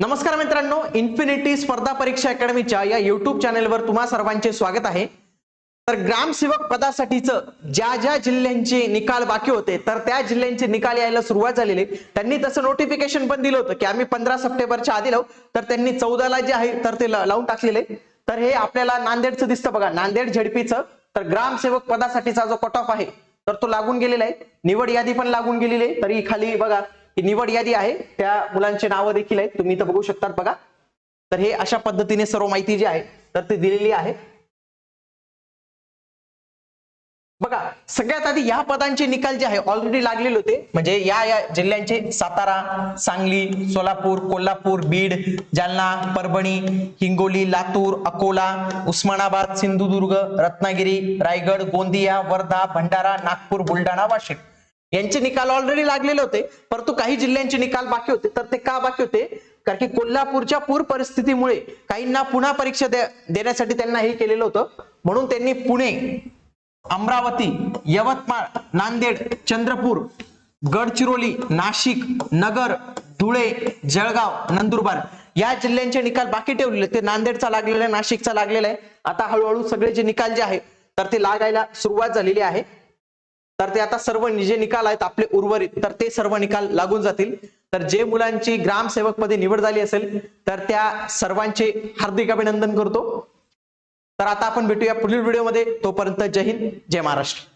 नमस्कार मित्रांनो इन्फिनिटी स्पर्धा परीक्षा अकॅडमीच्या या युट्यूब चॅनेलवर तुम्हा सर्वांचे स्वागत आहे. तर ग्रामसेवक पदासाठीचं ज्या ज्या जिल्ह्यांचे निकाल बाकी होते तर त्या जिल्ह्यांचे निकाल यायला सुरुवात झालेली त्यांनी तसं नोटिफिकेशन पण दिलं होतं की आम्ही पंधरा सप्टेंबरच्या आधी लावू. तर त्यांनी चौदाला जे आहे तर ते लावून टाकलेले तर हे आपल्याला नांदेडचं दिसतं बघा नांदेड झेडपीचं. तर ग्रामसेवक पदासाठीचा जो कट ऑफ आहे तर तो लागून गेलेला आहे. निवड यादी पण लागून गेलेली आहे. तरी खाली बघा ही निवड यादी आहे. त्या मुलांचे नावं देखील आहेत. तुम्ही इथं बघू शकतात बघा. तर हे अशा पद्धतीने सर्व माहिती जी आहे तर ती दिलेली आहे. बघा सगळ्यात आधी या पदांचे निकाल जे आहे ऑलरेडी लागलेले होते. म्हणजे या या जिल्ह्यांचे सातारा सांगली सोलापूर कोल्हापूर बीड जालना परभणी हिंगोली लातूर अकोला उस्मानाबाद सिंधुदुर्ग रत्नागिरी रायगड गोंदिया वर्धा भंडारा नागपूर बुलढाणा वाशिम. यांचे निकाल ऑलरेडी लागलेले होते. परंतु काही जिल्ह्यांचे निकाल बाकी होते. तर ते का बाकी होते? कारण की कोल्हापूरच्या पूर परिस्थितीमुळे काहींना पुन्हा परीक्षा दे- देण्यासाठी त्यांना हे केलेलं होतं. म्हणून त्यांनी पुणे अमरावती यवतमाळ नांदेड चंद्रपूर गडचिरोली नाशिक नगर धुळे जळगाव नंदुरबार या जिल्ह्यांचे निकाल बाकी ठेवलेले. ते नांदेडचा लागलेला आहे नाशिकचा लागलेला आहे. आता हळूहळू सगळे जे निकाल जे आहे तर ते लागायला सुरुवात झालेली आहे. तर ते आता सर्व जे निकाल आहेत आपले उर्वरित. तर ते सर्व निकाल लागून जातील. तर जे मुलांची ग्रामसेवकमध्ये निवड झाली असेल तर त्या सर्वांचे हार्दिक अभिनंदन करतो. तर आता आपण भेटूया पुढील व्हिडिओमध्ये. तोपर्यंत जय हिंद जय महाराष्ट्र.